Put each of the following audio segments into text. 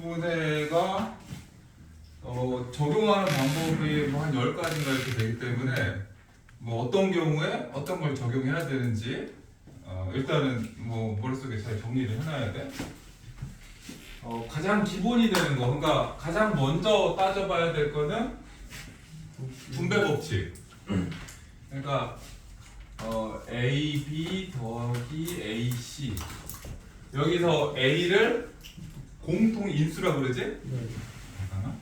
인수분해가 어, 적용하는 방법이 뭐 한 10가지인가 이렇게 되기 때문에 뭐 어떤 경우에 어떤 걸 적용해야 되는지 어, 일단은 뭐 머릿속에 잘 정리를 해놔야 돼. 어, 가장 기본이 되는 거, 그러니까 가장 먼저 따져봐야 될 거는 분배 법칙. 그러니까 어, A, B 더하기 A, C 여기서 A를 공통 인수라고 그러지? 네. 잠깐만.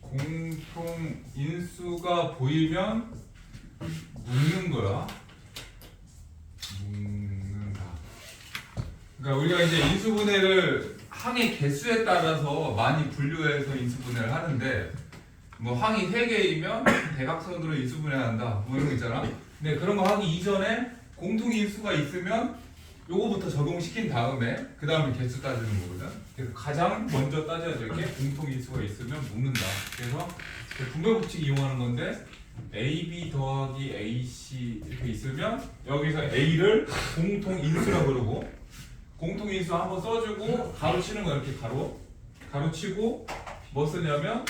공통 인수가 보이면 묶는 거야. 묶는다. 그러니까 우리가 이제 인수분해를 항의 개수에 따라서 많이 분류해서 인수분해를 하는데 뭐 항이 3개이면 대각선으로 인수분해한다. 뭐 이런 거 있잖아. 근데 그런 거 하기 이전에 공통 인수가 있으면 요거부터 적용시킨 다음에 그 다음에 개수 따지는 거거든. 그래서 가장 먼저 따져야 될 게 공통 인수가 있으면 묶는다. 그래서 그 분배 법칙 이용하는 건데 AB 더하기 AC 이렇게 있으면 여기서 A를 공통 인수라고 그러고 공통 인수 한번 써주고 가로 치는 거 이렇게 가로. 가로 치고 뭐 쓰냐면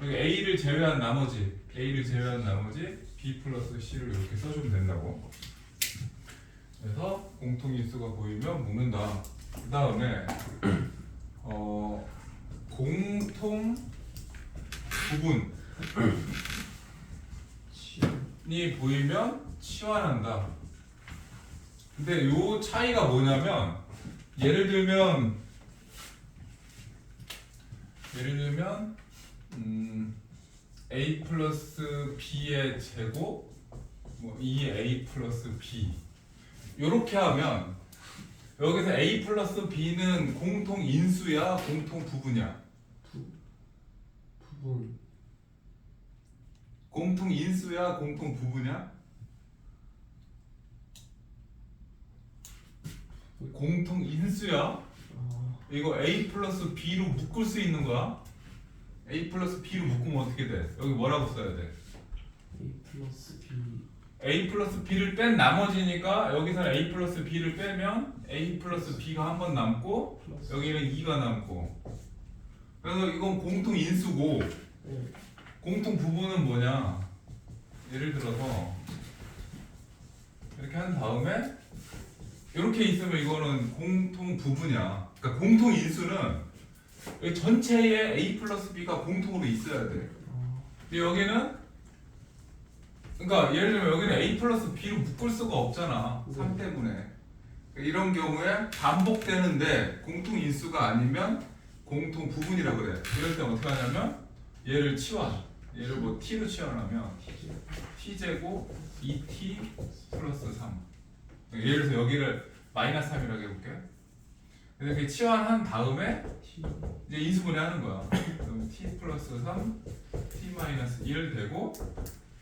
여기 A를 제외한 나머지 A를 제외한 나머지 B 플러스 C를 이렇게 써주면 된다고. 그래서 공통 인수가 보이면 묶는다. 그 다음에 어 공통 부분. 이 보이면 치환한다. 근데 요 차이가 뭐냐면 예를 들면 예를 들면 음, a 플러스 b의 제곱 뭐 2a 플러스 b. 요렇게 하면 여기서 a 플러스 b는 공통 인수야 공통 부분이야? 부분. 공통 인수야 공통 부분이야 공통 인수야? 아, 이거 a 플러스 b로 묶을 수 있는 거야? A 플러스 b로 묶으면 어떻게 돼? 여기 뭐라고 써야 돼? A 플러스 B. A 플러스 b를 뺀 나머지니까 여기서 a 플러스 b를 빼면 a 플러스 b가 한 번 남고 플러스 여기는 2가 남고. 그래서 이건 공통 인수고 네. 공통 부분은 뭐냐? 예를 들어서 이렇게 한 다음에 이렇게 있으면 이거는 공통 부분이야. 그러니까 공통 인수는 여기 전체에 a 플러스 b가 공통으로 있어야 돼. 아, 근데 여기는 그러니까 예를 들면 여기는 a 플러스 b로 묶을 수가 없잖아. 3 때문에. 이런 경우에 반복되는데 공통 인수가 아니면 공통 부분이라 그래. 이럴 때 어떻게 하냐면 얘를 치환. 얘를 뭐 t로 치환하면 t 제곱 2t 플러스 3 예를 들어서 여기를 마이너스 3이라고 해볼게 이렇게 치환한 다음에 이제 인수분해 하는 거야. 그럼 t 플러스 3, t 마이너스 1 되고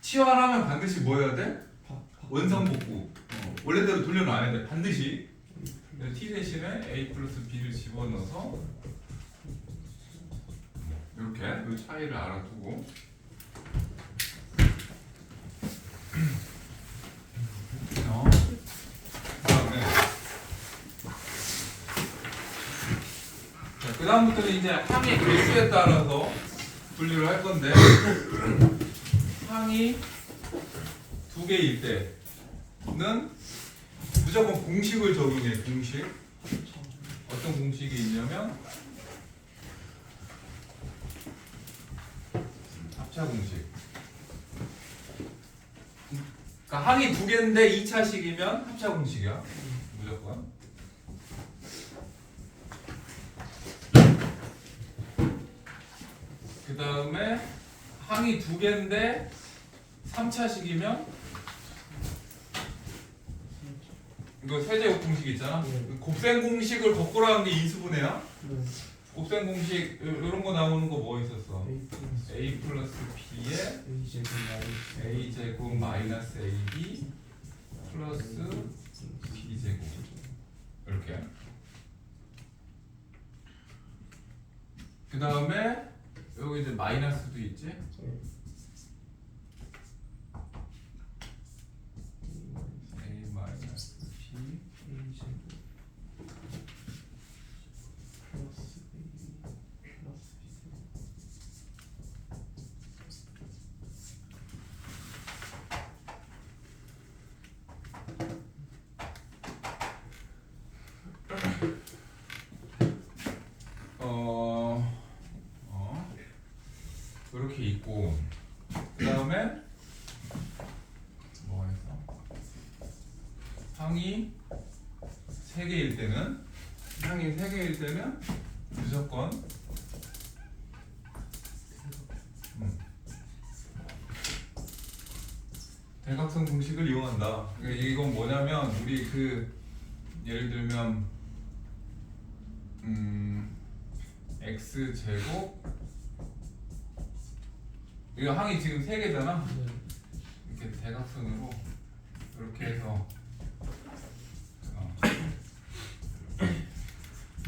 치환하면 반드시 뭐 해야 돼? 파, 파. 원상 복구. 어, 원래대로 돌려놔야 돼. 반드시. t 대신에 a 플러스 b를 집어넣어서 이렇게 이 차이를 알아두고 어, 그다음에 자, 그 다음부터는 이제 항의 개수에 따라서 분류를 할 건데 항이 두 개일 때는 무조건 공식을 적용해 공식. 어떤 공식이 있냐면 합차 공식. 그러니까 항이 두 개인데 2차식이면 합차 공식이야 무조건 다음에 항이 두 개인데 3차식이면 이거 세제곱 공식 있잖아? 네. 곱셈 공식을 거꾸로 하는 게 인수분해야? 네. 곱셈 공식 이런 거 나오는 거 뭐 있었어? A 플러스 b에 a 제곱 마이너스 ab 플러스 b 제곱. 이렇게. 그 다음에 여기 이제 마이너스도 있지? 네. 항이 3개일 때는 항이 3개일 때는 무조건 음, 대각선 공식을 이용한다. 그러니까 이건 뭐냐면 우리 그 예를 들면 음, x 제곱 이거 항이 지금 3개잖아. 네. 이렇게 대각선으로 이렇게 해서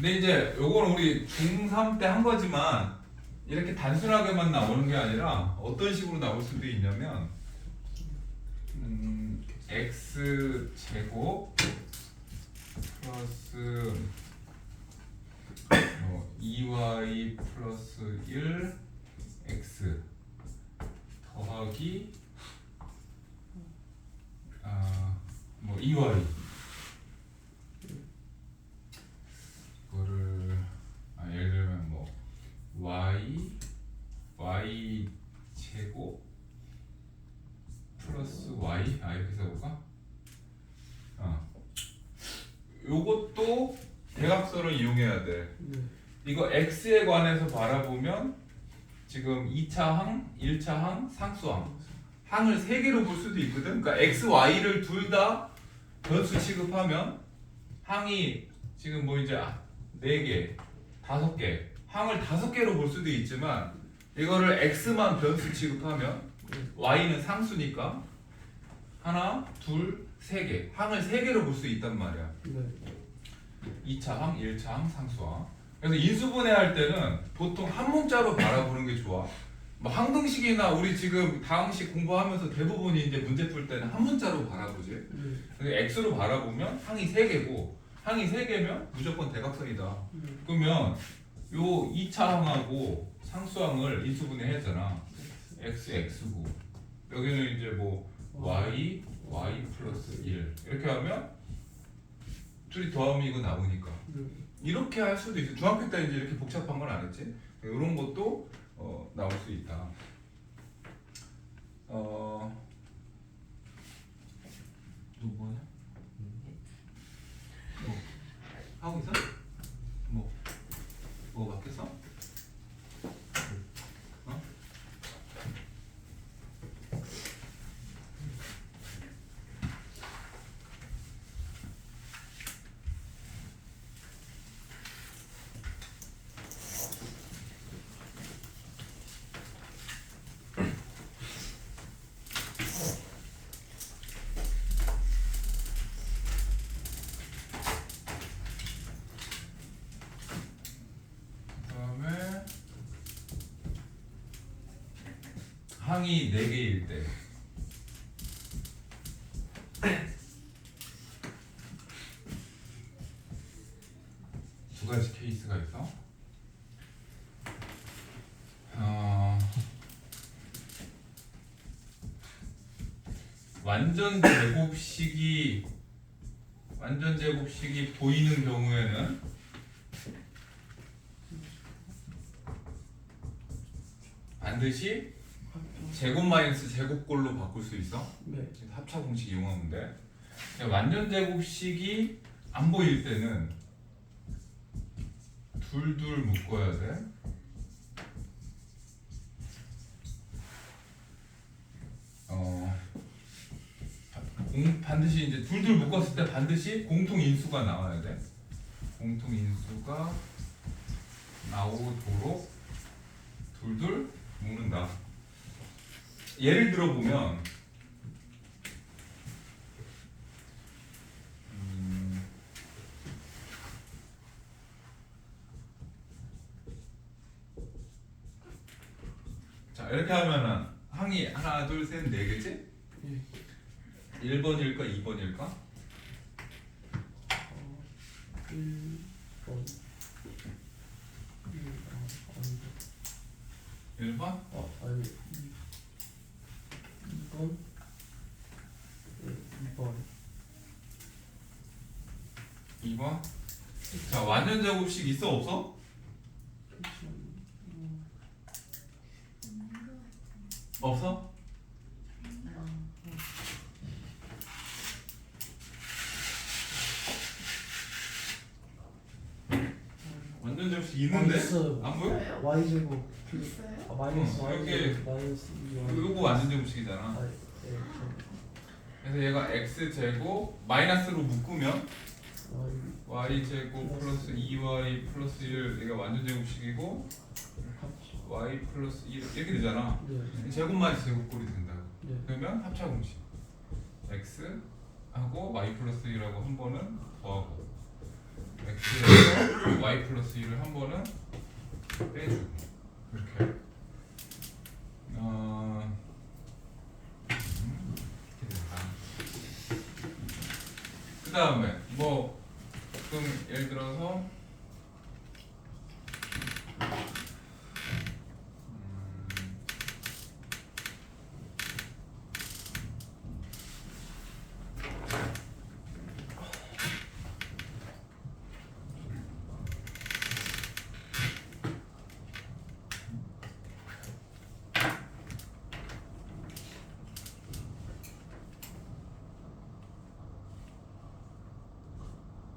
근데 이제 요거는 우리 중3 때 한 거지만 이렇게 단순하게만 나오는 게 아니라 어떤 식으로 나올 수도 있냐면 음, x 제곱 플러스 어, 2y 플러스 1 x 더하기 아뭐 2y 이거를 아 예를 들면 뭐 y y 제곱 플러스 y 아 이렇게 써볼까? 어 요것도 대각선을 이용해야 돼. 네. 이거 x에 관해서 바라보면 지금 2차 항, 1차 항, 상수항 항을 세 개로 볼 수도 있거든. 그러니까 x, y를 둘 다 변수 취급하면 항이 지금 뭐 이제 네 개, 다섯 개 항을 다섯 개로 볼 수도 있지만 이거를 x만 변수 취급하면 y는 상수니까 하나, 둘, 세 개. 항을 세 개로 볼 수 있단 말이야. 네. 2차 항, 1차 항, 상수항. 그래서 인수분해할 때는 보통 한 문자로 바라보는 게 좋아. 뭐 항등식이나 우리 지금 다항식 공부하면서 대부분이 이제 문제 풀 때는 한 문자로 바라보지. 네. 그래서 x로 바라보면 항이 세 개고 항이 세 개면 무조건 대각선이다. 네. 그러면 요 2차 항하고 상수항을 인수분해했잖아. x x고 여기는 이제 뭐 y y 플러스 1 이렇게 하면 둘이 더하면 이거 나오니까 네. 이렇게 할 수도 있어. 중학교 때 이제 이렇게 복잡한 건 안 했지. 이런 것도 어, 나올 수 있다. 어, 누구냐? 뭐 하고 있어? 뭐? 뭐 바뀌었어? 어? 그다음에 항이 4개일 때 두 가지 케이스가 있어. 어, 완전 제곱식이 완전 제곱식이 보이는 경우에는 반드시 제곱 마이너스 제곱꼴로 바꿀 수 있어. 네. 합차 공식 이용하면 돼. 완전 제곱식이 안 보일 때는 둘둘 묶어야 돼. 어, 공, 반드시 이제 둘둘 묶었을 때 반드시 공통 인수가 나와야 돼. 공통 인수가 나오도록 둘둘 묶는다. 예를 들어 보면 음, 이렇게 하면은 항이 하나 둘 셋 네 개지? 예. 1번일까 2번일까? 어, 1번 1, 아, 아니다 1번? 아 아니 2번 네 2번 2번? 자 제곱식 있어 없어? 없어? 완전 제곱식 있는데? 있어요. 안 보여? y 제곱 있어요? 아 마이너스 어, y 이렇게. 제곱 마이너스 2y 이거 완전 제곱식이잖아 아, 예, 그래서 얘가 x 제곱 마이너스로 묶으면 y 제곱 플러스 2y 플러스 1 얘가 완전 제곱식이고 y 플러스 1 이렇게 되잖아. 네, 제곱만 제곱꼴이 된다고. 네, 그러면 합차 공식. X 하고 y 플러스 1하고 한 번은 더하고 x에서 y 플러스 1을 한 번은 빼주고. 이렇게. 어 음, 이렇게 된다. 그 다음에 뭐 그럼 예를 들어서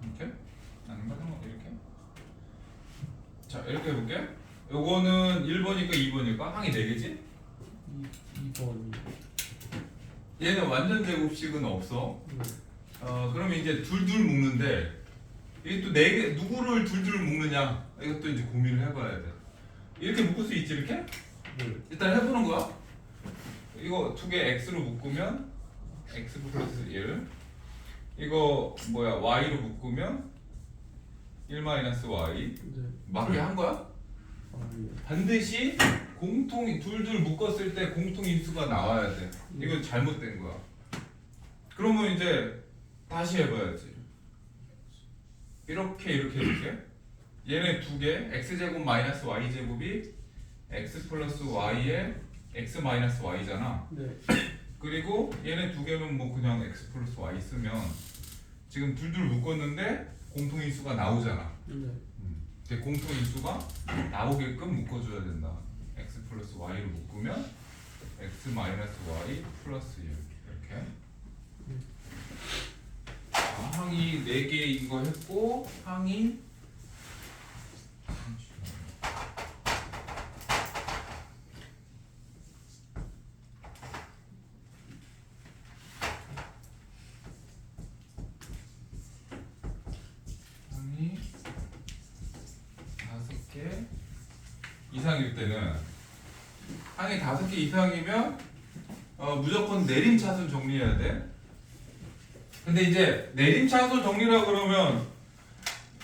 음, 이렇게? 아닌가? 한번 이렇게? 자 이렇게 해볼게. 요거는 1번일까 2번일까? 항이 4개지? 2, 2번이. 얘는 완전 제곱식은 없어. 네, 어 그러면 이제 둘둘 묶는데 이게 또 네 개 누구를 둘둘 묶느냐? 이것도 이제 고민을 해봐야 돼. 이렇게 묶을 수 있지 이렇게? 네, 일단 해보는 거야. 이거 두 개 x로 묶으면 x 플러스 1 이거 뭐야? Y로 묶으면 1 마이너스 y 네, 맞게 한 거야? 아, 예, 반드시 공통 둘둘 묶었을 때 공통 인수가 나와야 돼. 이건 잘못된 거야. 그러면 이제 다시 해봐야지. 이렇게 이렇게 이렇게. 얘네 두 개, x 제곱 마이너스 y 제곱이 x 플러스 y에 x 마이너스 y잖아. 네, 그리고 얘네 두 개는 뭐 그냥 x 플러스 y 쓰면 지금 둘둘 묶었는데 공통 인수가 나오잖아. 네, 그 공통 인수가 나오게끔 묶어줘야 된다. x 플러스 y로 묶으면 x 마이너스 y 플러스 1 이렇게. 자, 항이 4개인 거 했고 항이 다섯 개 이상일 때는 항이 다섯 개 이상이면 어, 무조건 내림 차순 정리해야 돼. 근데 이제 내림 차순 정리라 그러면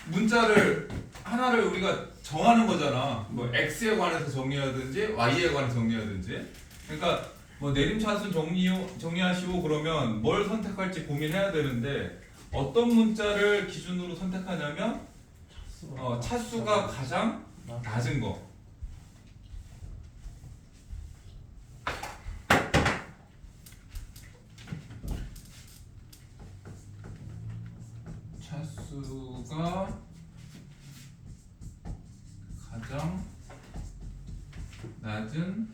문자를 하나를 우리가 정하는 거잖아. 뭐 x에 관해서 정리하든지 y에 관해서 정리하든지. 그러니까 뭐 내림 차순 정리 정리하시고 그러면 뭘 선택할지 고민해야 되는데 어떤 문자를 기준으로 선택하냐면 어, 차수가 가장 낮- 낮은 거. 차수가 가장 낮은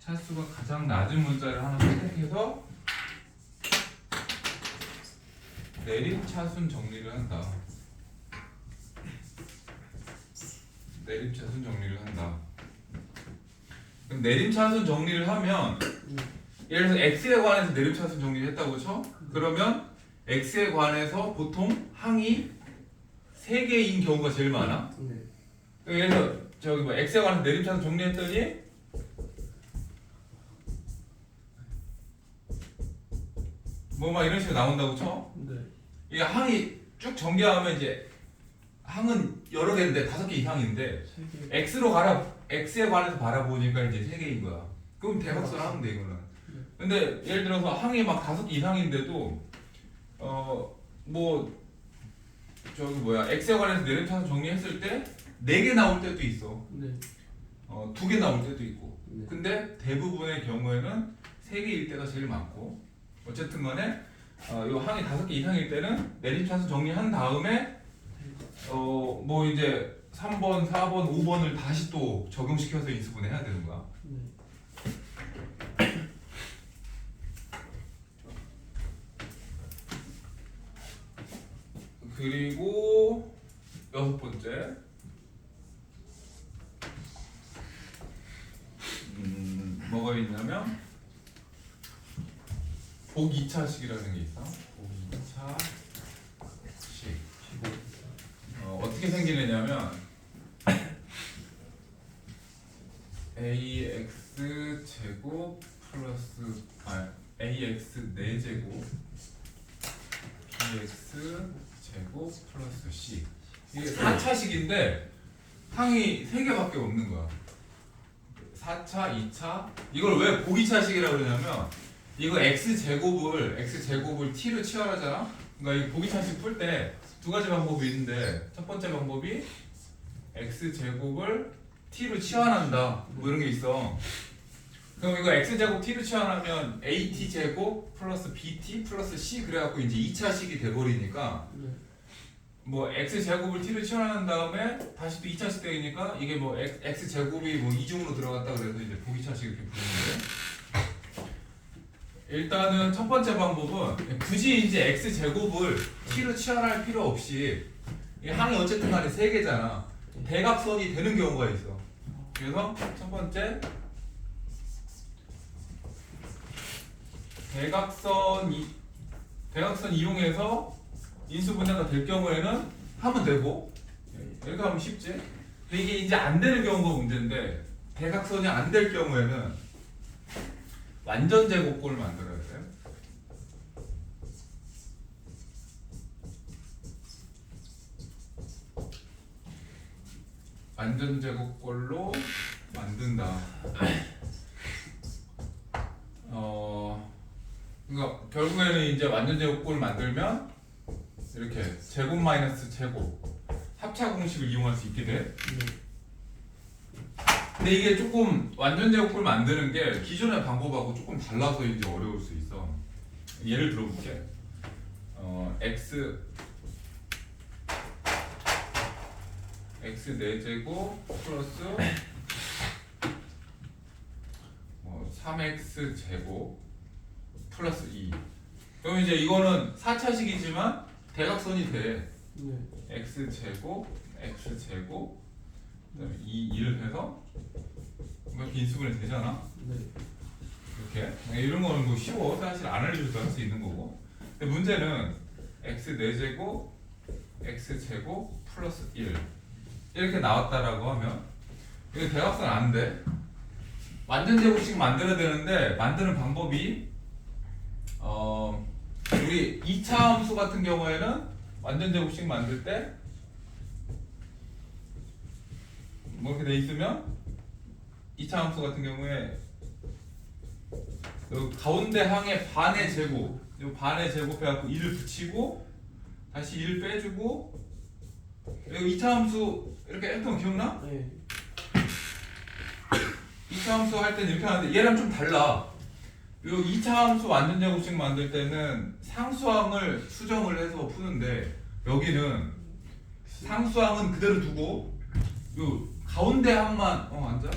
차수가 가장 낮은 문자를 하나 선택해서 내림 차순 정리를 한다. 내림 차순 정리를 한다. 그럼 내림 차순 정리를 하면 예를 들어서 x에 관해서 내림 차순 정리를 했다고 쳐? 그러면 x에 관해서 보통 항이 3개인 경우가 제일 많아. 네, 예를 들어 저기 뭐 x에 관해서 내림 차순 정리했더니 뭐 막 이런 식으로 나온다고 쳐. 네. 이게 항이 쭉 전개하면 이제 항은 여러 개인데 다섯 개 이상인데 x로 가라 x에 관해서 바라보니까 이제 세 개인 거야. 그럼 대각선 하면 돼 이거는. 네. 근데 예를 들어서 항이 막 다섯 개 이상인데도 어 뭐 저기 뭐야 x에 관해서 내림차순 정리했을 때 네 개 나올 때도 있어. 네. 어두 개 나올 때도 있고. 네. 근데 대부분의 경우에는 세 개일 때가 제일 많고 어쨌든 간에 어, 요 항이 다섯 개 이상일 때는 내림차순 정리한 다음에 어 뭐 이제 3번, 4번, 5번을 다시 또 적용시켜서 인수분해 해야 되는 거야. 네. 그리고 여섯 번째 음, 뭐가 있냐면 복 2차식이라는 게 있어. 복 2차식. 15. 어, 생기느냐면 ax 제곱 플러스 아 ax 4제곱 bx 제곱 플러스 c. 이게 4차식인데 항이 3개밖에 없는 거야. 4차, 2차? 이걸 왜 보기차식이라고 그러냐면 이거 x 제곱을 x 제곱을 t로 치환하잖아 그러니까 이 보기 차식 풀 때 두 가지 방법이 있는데 첫 번째 방법이 x 제곱을 t로 치환한다 뭐 이런 게 있어 그럼 이거 x 제곱 t로 치환하면 at 제곱 플러스 bt 플러스 c 그래갖고 이제 2차식이 돼버리니까 네. 뭐 x 제곱을 t로 치환한 다음에 다시 또 2차식 되니까 이게 뭐 x, x 제곱이 뭐 이중으로 들어갔다 그래서 이제 보기차식 이렇게 부르는데 일단은 첫 번째 방법은 굳이 이제 x 제곱을 t로 치환할 필요 없이 이 항이 어쨌든 간에 세 개잖아 대각선이 되는 경우가 있어 그래서 첫 번째 대각선 이 대각선 이용해서 인수 분해가 될 경우에는 하면 되고 이렇게 하면 쉽지. 근데 이게 이제 안 되는 경우가 문제인데 대각선이 안 될 경우에는 완전 제곱골을 만들어야 돼. 완전 제곱골로 만든다. 어, 그러니까 결국에는 이제 완전 제곱골을 만들면 이렇게 제곱 마이너스 제곱 합차 공식을 이용할 수 있게 돼. 네. 근데 이게 조금 완전 제곱골 만드는 게 기존의 방법하고 조금 달라서 이제 어려울 수 있어. 예를 들어볼게. 어, x x 4제곱 플러스 뭐 3x 제곱 플러스 2. 그럼 이제 이거는 4차식이지만 대각선이 돼. 네. x 제곱 x 제곱 그다음에 2 1을 해서 이렇게 인수분해 되잖아. 네. 이렇게 이런 거는 뭐 쉬워 사실 안 알려줘도 할 수 있는 거고. 근데 문제는 x 4제곱 x 제곱 플러스 1 이렇게 나왔다라고 하면 이거 대각선 안 돼. 완전 제곱식 만들어야 되는데 만드는 방법이 어 우리 2차 함수 같은 경우에는 완전 제곱식 만들 때 뭐 이렇게 돼 있으면 2차 함수 같은 경우에 요 가운데 항의 반의 제곱 요 반의 제곱 해갖고 1을 붙이고 다시 1 빼주고 여기 2차 함수 이렇게 했던 거 기억나? 네. 2차 함수 할 때는 이렇게 하는데 얘랑 좀 달라. 요 2차 함수 완전 제곱식 만들 때는 상수항을 수정을 해서 푸는데 여기는 상수항은 그대로 두고 요 가운데 항만 어 앉아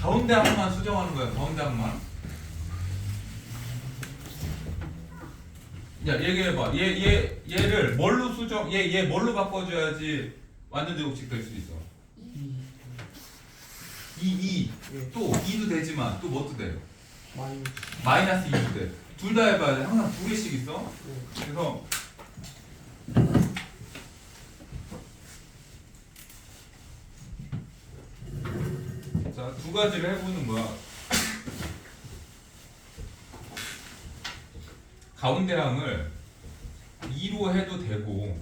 가운데 항만 수정하는 거야 가운데 항만 야 얘기해봐 얘 얘 얘를 뭘로 수정 얘 얘 뭘로 바꿔줘야지 완전 제곱식 될 수 있어 2. 2 2 네. 또 2도 되지만 또 뭣도 돼? 마이너스. 마이너스 2도 돼. 둘 다 해봐야 돼. 항상 두 개씩 있어. 네. 그래서 자, 두 가지를 해보는 거야. 가운데 항을 2로 해도 되고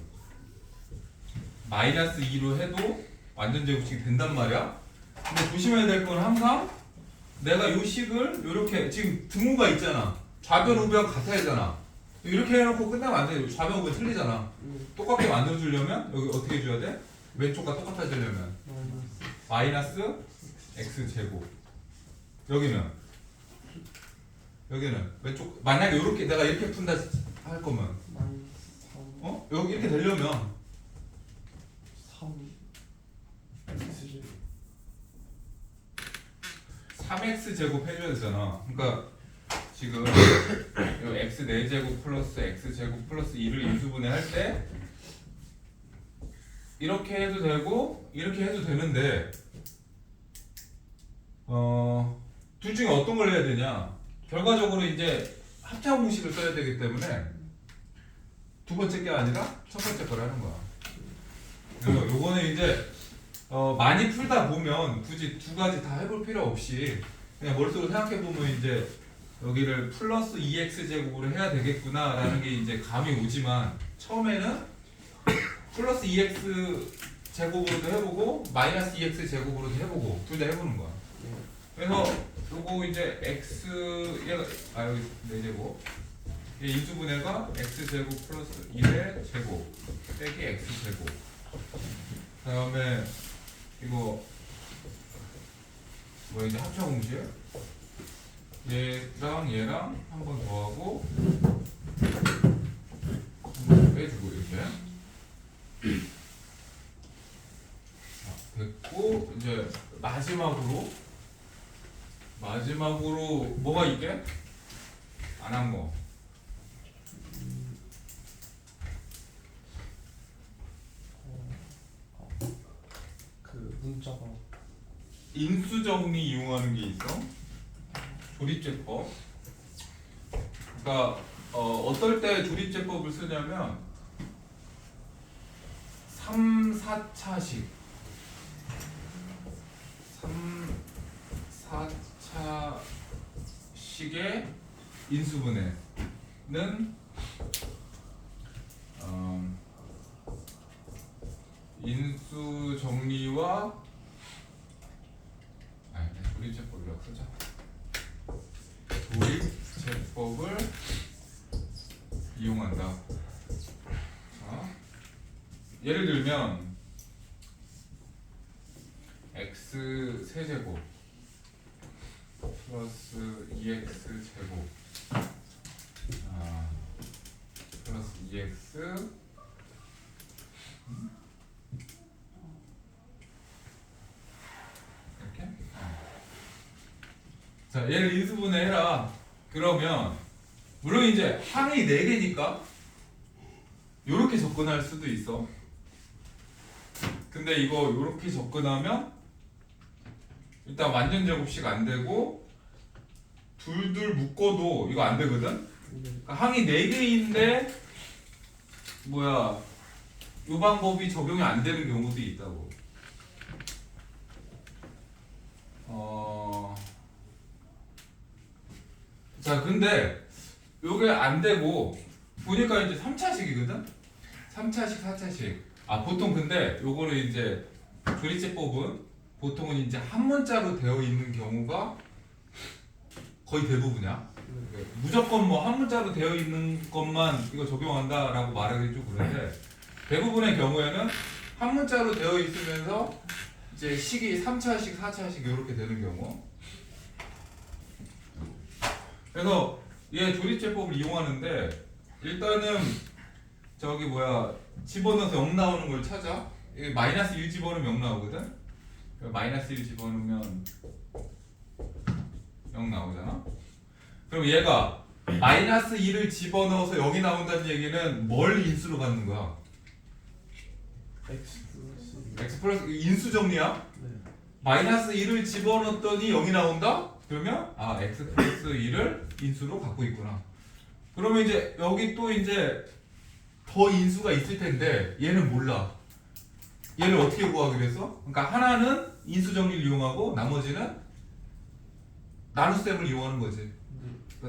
마이너스 2로 해도 완전 제곱식이 된단 말이야. 근데 조심해야 될 건 항상 내가 요 식을 이렇게 지금 등호가 있잖아. 좌변 우변 같아야 되잖아. 이렇게 해놓고 끝나면 안 돼. 좌변 우변 틀리잖아. 음, 똑같게 만들어주려면 여기 어떻게 줘야 돼? 왼쪽과 똑같아지려면 마이너스 x 제곱. 여기는. 여기는. 왼쪽 만약에 이렇게 내가 이렇게 푼다 할 거면. 마이너스 3 어? 여기 이렇게 되려면. 3 X 3x 제곱 해줘야 되잖아. 그러니까 지금 요 x 4 제곱 플러스 x 제곱 플러스 2를 인수분해 할 때 이렇게 해도 되고 이렇게 해도 되는데 어 둘 중에 어떤 걸 해야 되냐? 결과적으로 이제 합차 공식을 써야 되기 때문에 두 번째 게 아니라 첫 번째 걸 하는 거야. 그래서 요거는 이제 어, 많이 풀다 보면 굳이 두 가지 다 해볼 필요 없이 그냥 머릿속으로 생각해 보면 이제 여기를 플러스 2x 제곱으로 해야 되겠구나라는 게 이제 감이 오지만 처음에는 플러스 2x 제곱으로도 해보고 마이너스 2x 제곱으로도 해보고 둘 다 해보는 거야. 그래서 요거 이제 x 얘가 아 여기 4제곱. 얘 인수분해가 x 제곱 플러스 1의 제곱. 빼기 x 제곱. 그다음에 이거 뭐 이제 합차 공식 얘랑 얘랑 한 번 더하고 한 번 빼주고 이렇게. 자, 됐고 이제 마지막으로 마지막으로 뭐가 있게 안 한 거. 그 문자가 인수 정리 이용하는 게 있어. 조립제법. 그러니까 어, 어떨 때 조립제법을 쓰냐면 3, 4차식 3, 4 차식의 인수분해는 어, 인수 정리와 아니, 조립제법이라고 쓰자. 조립제법을 이용한다. 자, 예를 들면 x 세제곱 플러스 2x 제곱 아, 플러스 2x 이렇게 어. 자, 얘를 인수분해 해라. 그러면 물론 이제 항이 4개니까 요렇게 접근할 수도 있어. 근데 이거 요렇게 접근하면 일단 완전 제곱식 안 되고 둘둘 묶어도 이거 안 되거든. 그러니까 항이 4개인데 뭐야 요 방법이 적용이 안 되는 경우도 있다고. 어. 자, 근데 요게 안 되고 보니까 이제 3차식이거든. 3차식, 4차식. 아, 보통 근데 요거를 이제 조리제 법은 보통은 이제 한 문자로 되어 있는 경우가 거의 대부분이야. 네. 무조건 뭐 한 문자로 되어 있는 것만 이거 적용한다라고 말하기 좀 그런데 대부분의 경우에는 한 문자로 되어 있으면서 이제 식이 3차식, 4차식 이렇게 되는 경우. 그래서 얘 조립제법을 이용하는데 일단은 저기 뭐야 집어넣어서 0 나오는 걸 찾아. 마이너스 1 집어넣으면 0 나오거든. 마이너스 1 집어넣으면 0 나오잖아. 그럼 얘가 마이너스 2를 집어넣어서 0이 나온다는 얘기는 뭘 인수로 갖는 거야? X 플러스 x 플러스 인수 정리야? 네 마이너스 2를 집어넣었더니 0이 나온다? 그러면 아 x 플러스 2를 인수로 갖고 있구나. 그러면 이제 여기 또 이제 더 인수가 있을 텐데 얘는 몰라. 얘를 어떻게 구하기로 했어? 그러니까 하나는 인수 정리를 이용하고 나머지는 나눗셈을 이용하는 거지.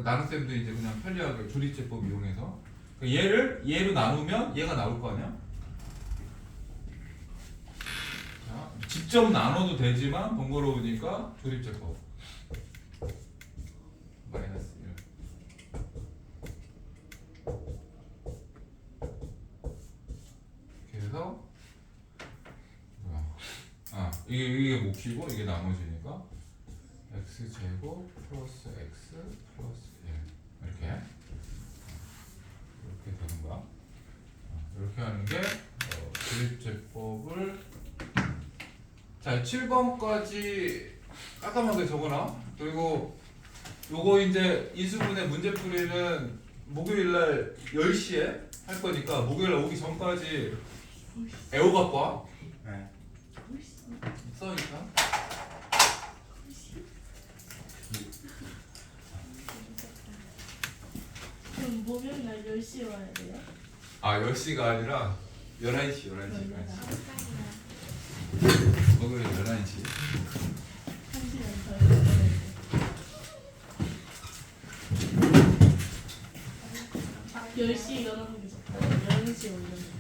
나눗셈도 이제 그냥 편리하게 조립제법 이용해서 그러니까 얘를 얘로 나누면 얘가 나올 거 아니야? 자, 직접 나눠도 되지만 번거로우니까 조립제법 마이너스 1 그래서? 아 이게 이게 몫이고 이게 나머지니까 x 제곱 플러스 x 플러스 1 이렇게 이렇게 되는 거야. 어, 이렇게 하는 게 어, 조립제법을 자 7번까지 깔끔하게 적어놔. 그리고 요거 이제 이수분의 문제풀이는 목요일 날 10시에 할 거니까 목요일 날 오기 전까지 애호 갖고 와. 네. 써니까. 그럼 목요일 날 10시에 와야 돼요? 아 10시가 아니라 11시 11시 11시 목요일 11시 1시간 더 해야 돼. 아, 10시 일어나는 게 좋다. 11시에 오는